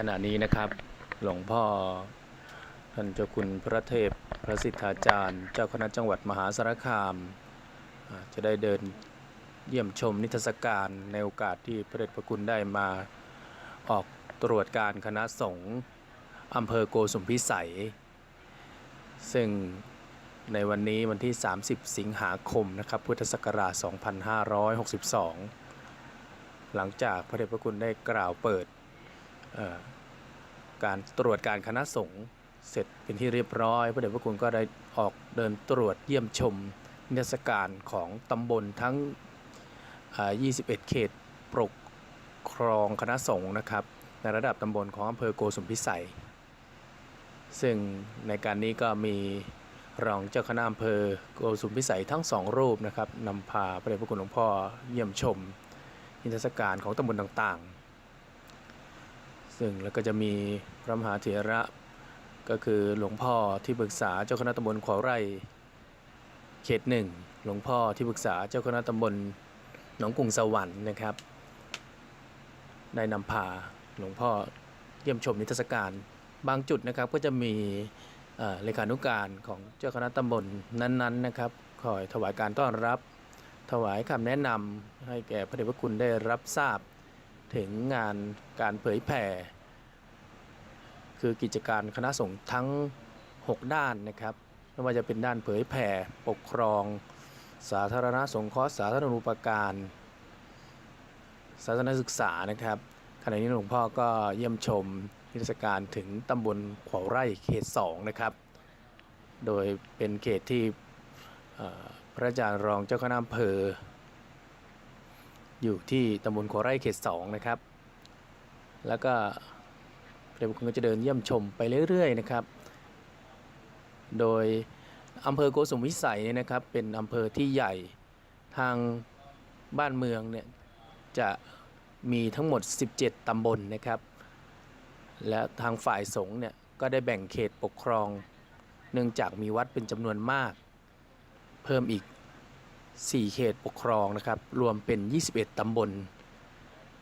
ขณะนี้นะครับ หลวงพ่อท่านเจ้าคุณพระเทพพระสิทธาจารย์ เจ้าคณะจังหวัดมหาสารคาม จะได้เดินเยี่ยมชมนิทรรศการในโอกาสที่พระเดชพระคุณได้มาออกตรวจการคณะสงฆ์อำเภอโกสุมพิสัย ซึ่งในวันนี้วันที่ 30 สิงหาคมนะครับพุทธศักราช 2562 หลังจากพระเดชพระคุณได้กล่าวเปิดเการตรวจการคณะสงฆ์เสร็จเป็นที่เรียบร้อยพระเดชพระคุณก็ได้ออกเดินตรวจเยี่ยมชมนิทรรศการของตำบลทั้ง 21 เขตปกครองคณะสงฆ์นะครับ ในระดับตำบลของอำเภอโกสุมพิสัย ซึ่งในการนี้ก็มีรองเจ้าคณะอำเภอโกสุมพิสัยทั้งสองรูปนะครับนำพาพระเดชพระคุณหลวงพ่อเยี่ยมชมนิทรรศการของตำบลต่างๆ ซึ่งแล้วก็จะมีพระมหาเถระก็คือหลวงพ่อที่ปรึกษาเจ้าคณะตำบลขวาวไร่เขตหนึ่งหลวงพ่อที่ปรึกษาเจ้าคณะตำบลหนองกรุงสวรรค์นะครับได้นำพาหลวงพ่อเยี่ยมชมนิทรรศการบางจุดนะครับก็จะมีเลขานุการของเจ้าคณะตำบลนั้นๆนะครับคอยถวายการต้อนรับ ถวายคำแนะนำให้แก่พระเดชพระคุณได้รับทราบ ถึงงานการเผยแผ่ คือกิจการคณะสงฆ์ทั้ง 6 ด้านนะครับไม่ว่าจะเป็นด้านเผยแผ่ ปกครอง สาธารณสงเคราะห์สาธารณูปการศาสนศึกษานะครับขณะนี้หลวงพ่อก็เยี่ยมชมนิทรรศการถึงตำบลขวาวไร่เขต 2 นะครับ โดยเป็นเขตที่พระอาจารย์รองเจ้าคณะอำเภอ อยู่ที่ตำบลขวาวไร่เขต2นะครับ แล้วก็เดี๋ยวคุณก็จะเดินเยี่ยมชมไปเรื่อยๆนะครับ โดยอำเภอโกสุมวิสัยเนี่ยนะครับ เป็นอำเภอที่ใหญ่ทางบ้านเมืองเนี่ยจะมีทั้งหมด 17 ตำบลนะครับ และทางฝ่ายสงฆ์เนี่ยก็ได้แบ่งเขตปกครอง เนื่องจากมีวัดเป็นจำนวนมาก เพิ่มอีก 4 เขตปกครองนะครับ รวมเป็น 21 ตำบล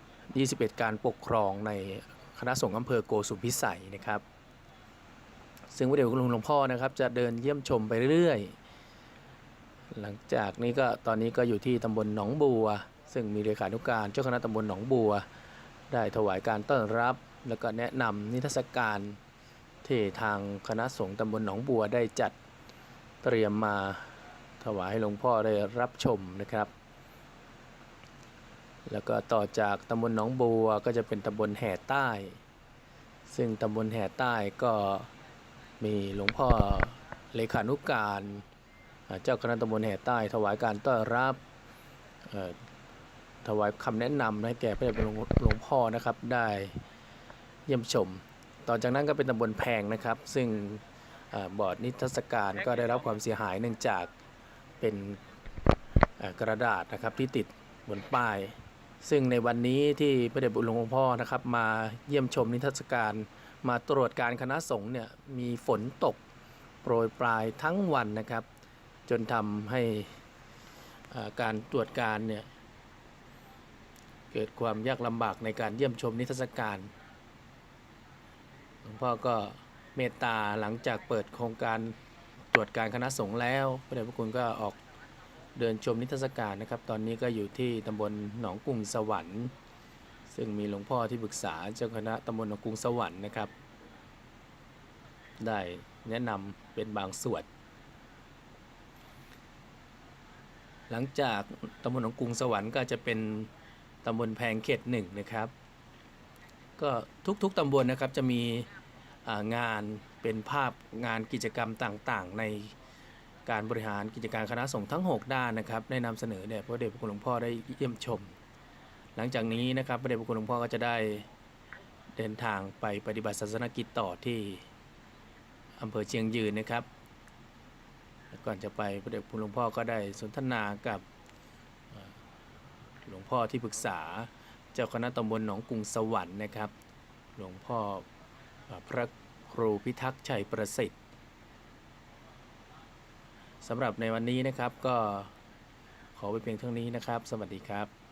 21 การปกครองในคณะสงฆ์อำเภอโกสุมพิสัยนะครับ ซึ่งพระเดชคุณหลวงพ่อนะครับ จะเดินเยี่ยมชมไปเรื่อยๆ หลังจากนี้ก็ตอนนี้ก็อยู่ที่ตำบลหนองบัว ซึ่งมีเลขานุการเจ้าคณะตำบลหนองบัว ได้ถวายการต้อนรับแล้วก็แนะนำนิทรรศการที่ทางคณะสงฆ์ตำบลหนองบัวได้จัดเตรียมมา ถวายให้หลวงพ่อได้รับชมนะครับ แล้วก็ต่อจากตำบลหนองบัวก็จะเป็นตำบลแห่ใต้ ซึ่งตำบลแห่ใต้ก็มีหลวงพ่อเลขานุการเจ้าคณะตำบลแห่ใต้ ถวายการต้อนรับถวายคำแนะนำให้แก่พระเดชพระคุณหลวงพ่อนะครับได้เยี่ยมชม ต่อจากนั้นก็เป็นตำบลแพงนะครับ ซึ่งอ่าบอร์ดนิทรรศการก็ได้รับความเสียหายเนื่องจาก เป็นกระดาษนะครับที่ติดบนป้าย ซึ่งในวันนี้ที่พระเดชบุญหลวงพ่อนะครับ มาเยี่ยมชมนิทรรศการ มาตรวจการคณะสงฆ์เนี่ยมีฝนตกโปรยปลายทั้งวันนะครับ จนทำให้การตรวจการเนี่ยเกิดความยากลำบากในการเยี่ยมชมนิทรรศการหลวงพ่อก็เมตตาหลังจากเปิดโครงการ ตรวจการคณะสงฆ์แล้วพระเดชพระคุณก็ออกเดินชมนิทรรศการนะครับ ตอนนี้ก็อยู่ที่ตำบลหนองกรุงสวรรค์ ซึ่งมีหลวงพ่อที่ปรึกษาเจ้าคณะตำบลหนองกรุงสวรรค์นะครับ ได้แนะนำเป็นบางส่วน หลังจากตำบลหนองกรุงสวรรค์ก็จะเป็นตำบลแพงเขตหนึ่งนะครับ ก็ทุกๆตำบลนะครับจะมีงาน เป็นภาพงานกิจกรรมต่างๆ ในการบริหารกิจการคณะสงฆ์ทั้ง 6 ด้านนะครับได้นำเสนอแด่ยพระเดชพระคุณหลวงพ่อได้เยี่ยมชม หลังจากนี้นะครับพระเดชพระคุณหลวงพ่อก็จะได้เดินทางไปปฏิบัติศาสนกิจต่อที่อำเภอเชียงยืนนะครับก่อนจะไปพระเดชพระคุณหลวงพ่อก็ได้สนทนากับหลวงพ่อที่ปรึกษาเจ้าคณะตำบลหนองกรุงสวรรค์นะครับ หลวงพ่อพระ ครูพิทักษ์ชัยประสิทธิ์สำหรับในวันนี้นะครับก็ขอไปเพียงเท่านี้นะครับ สวัสดีครับ